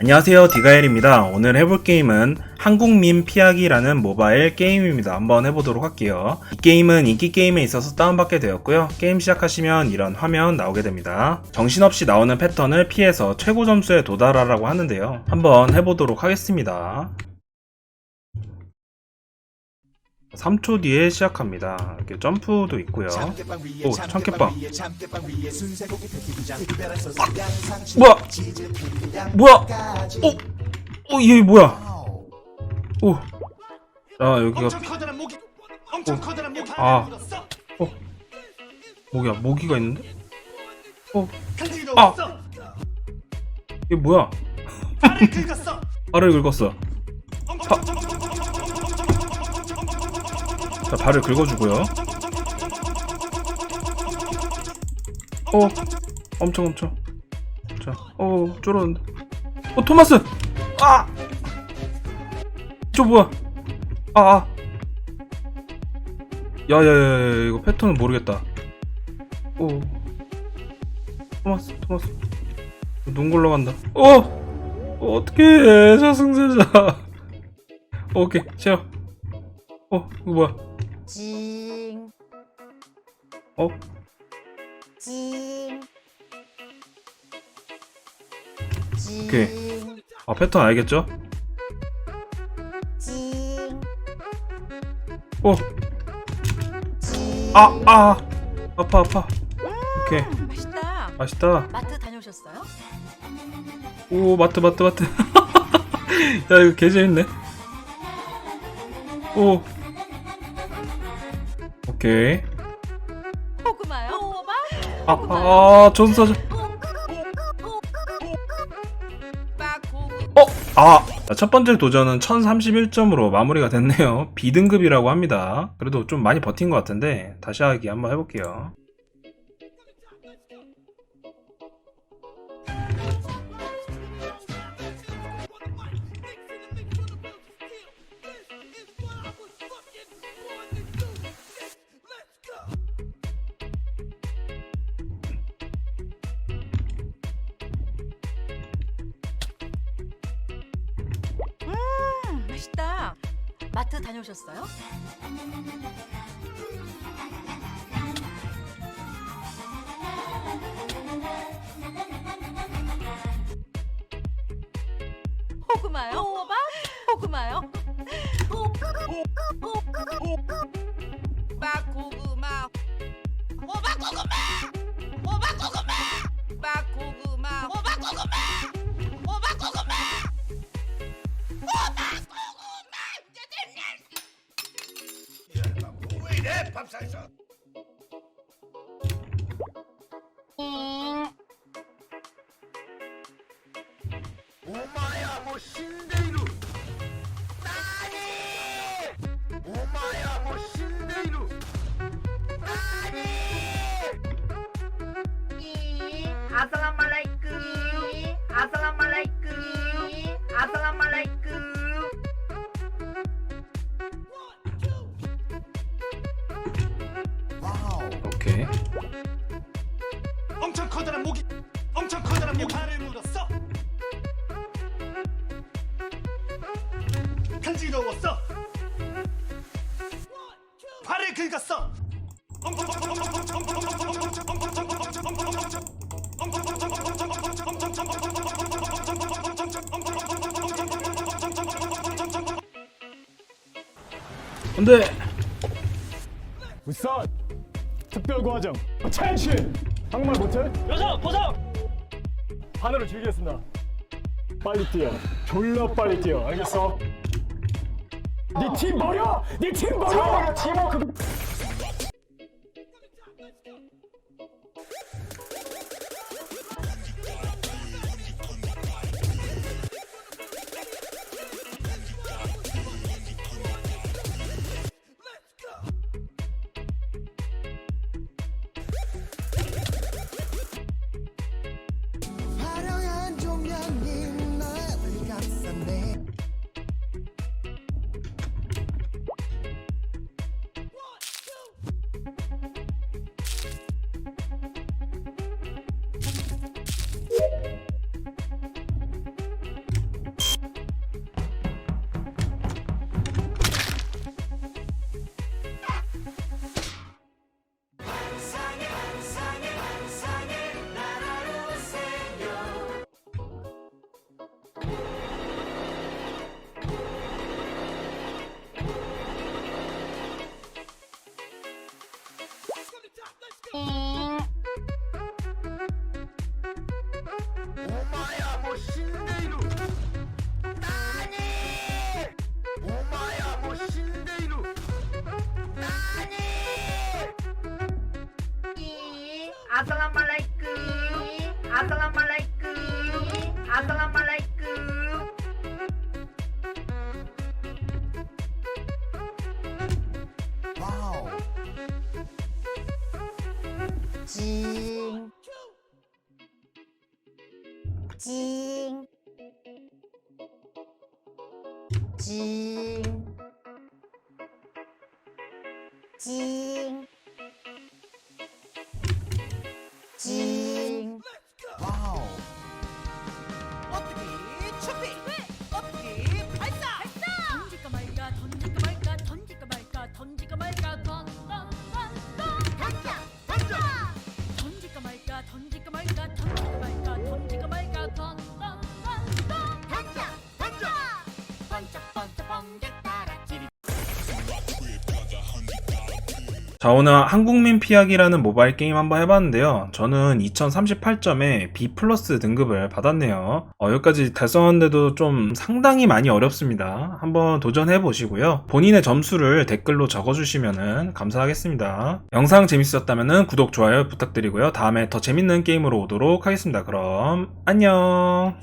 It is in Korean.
안녕하세요 디가엘입니다. 오늘 해볼 게임은 한국민 피하기라는 모바일 게임입니다. 한번 해보도록 할게요. 이 게임은 인기 게임에 있어서 다운받게 되었고요. 게임 시작하시면 이런 화면 나오게 됩니다. 정신없이 나오는 패턴을 피해서 최고 점수에 도달하라고 하는데요. 한번 해보도록 하겠습니다 3초 뒤에 시작합니다 이렇게 점프도 있고요 오, 참깨빵. 참깨빵. 뭐야 뭐야 어? 어 이게 뭐야 오. 아 여기가 모기. 아. 물었어. 모기야 모기가 있는데? 어 아. 이게 뭐야 발을 긁었어. 자 발을 긁어주고요. 어 엄청 엄청. 자 어 쫄았는데. 어 토마스! 아! 저 뭐야? 아 아. 야 야 야 야 이거 패턴은 모르겠다. 오. 토마스 토마스. 눈 굴러간다. 어! 어 어떡해 저승사자. 오케이 채워. 어 이거 뭐야 징. 어? 징. 징. 오케이. 아 패턴 알겠죠? 징. 어! 징. 아! 아! 아파 아파 오케이 맛있다. 맛있다 마트 다녀오셨어요? 오 마트 마트 마트 야 이거 개 재밌네 오 오케이? 아, 아 빠고구. 어! 아! 첫 번째 도전은 1031점으로 마무리가 됐네요 B등급이라고 합니다 그래도 좀 많이 버틴 것 같은데 다시 하기 한번 해볼게요 마트 다녀오셨어요? 호구마요? 호박? 호구마요? 빠고구 왜이 모기. 발을 물었어. 간지러웠어. 발을 긁었어. 안돼 울산 특별과정 차현실 한국말 못해? 여성 보상 하늘을 즐기겠습니다 빨리 뛰어 졸라 빨리 뛰어 알겠어? 네 팀 버려! 네 팀 버려! 팀워크 お前はもう死んでいる。なお前はもう死んでいる。なにアサラマライクアサラマライクアサラマライクわお。じーん 징. 징. 징. 자, 오늘 한국민 피하기라는 모바일 게임 한번 해봤는데요. 저는 2038점에 B 플러스 등급을 받았네요. 어, 여기까지 달성하는데도 좀 상당히 많이 어렵습니다. 한번 도전해 보시고요. 본인의 점수를 댓글로 적어주시면 감사하겠습니다. 영상 재밌었다면 구독, 좋아요 부탁드리고요. 다음에 더 재밌는 게임으로 오도록 하겠습니다. 그럼 안녕!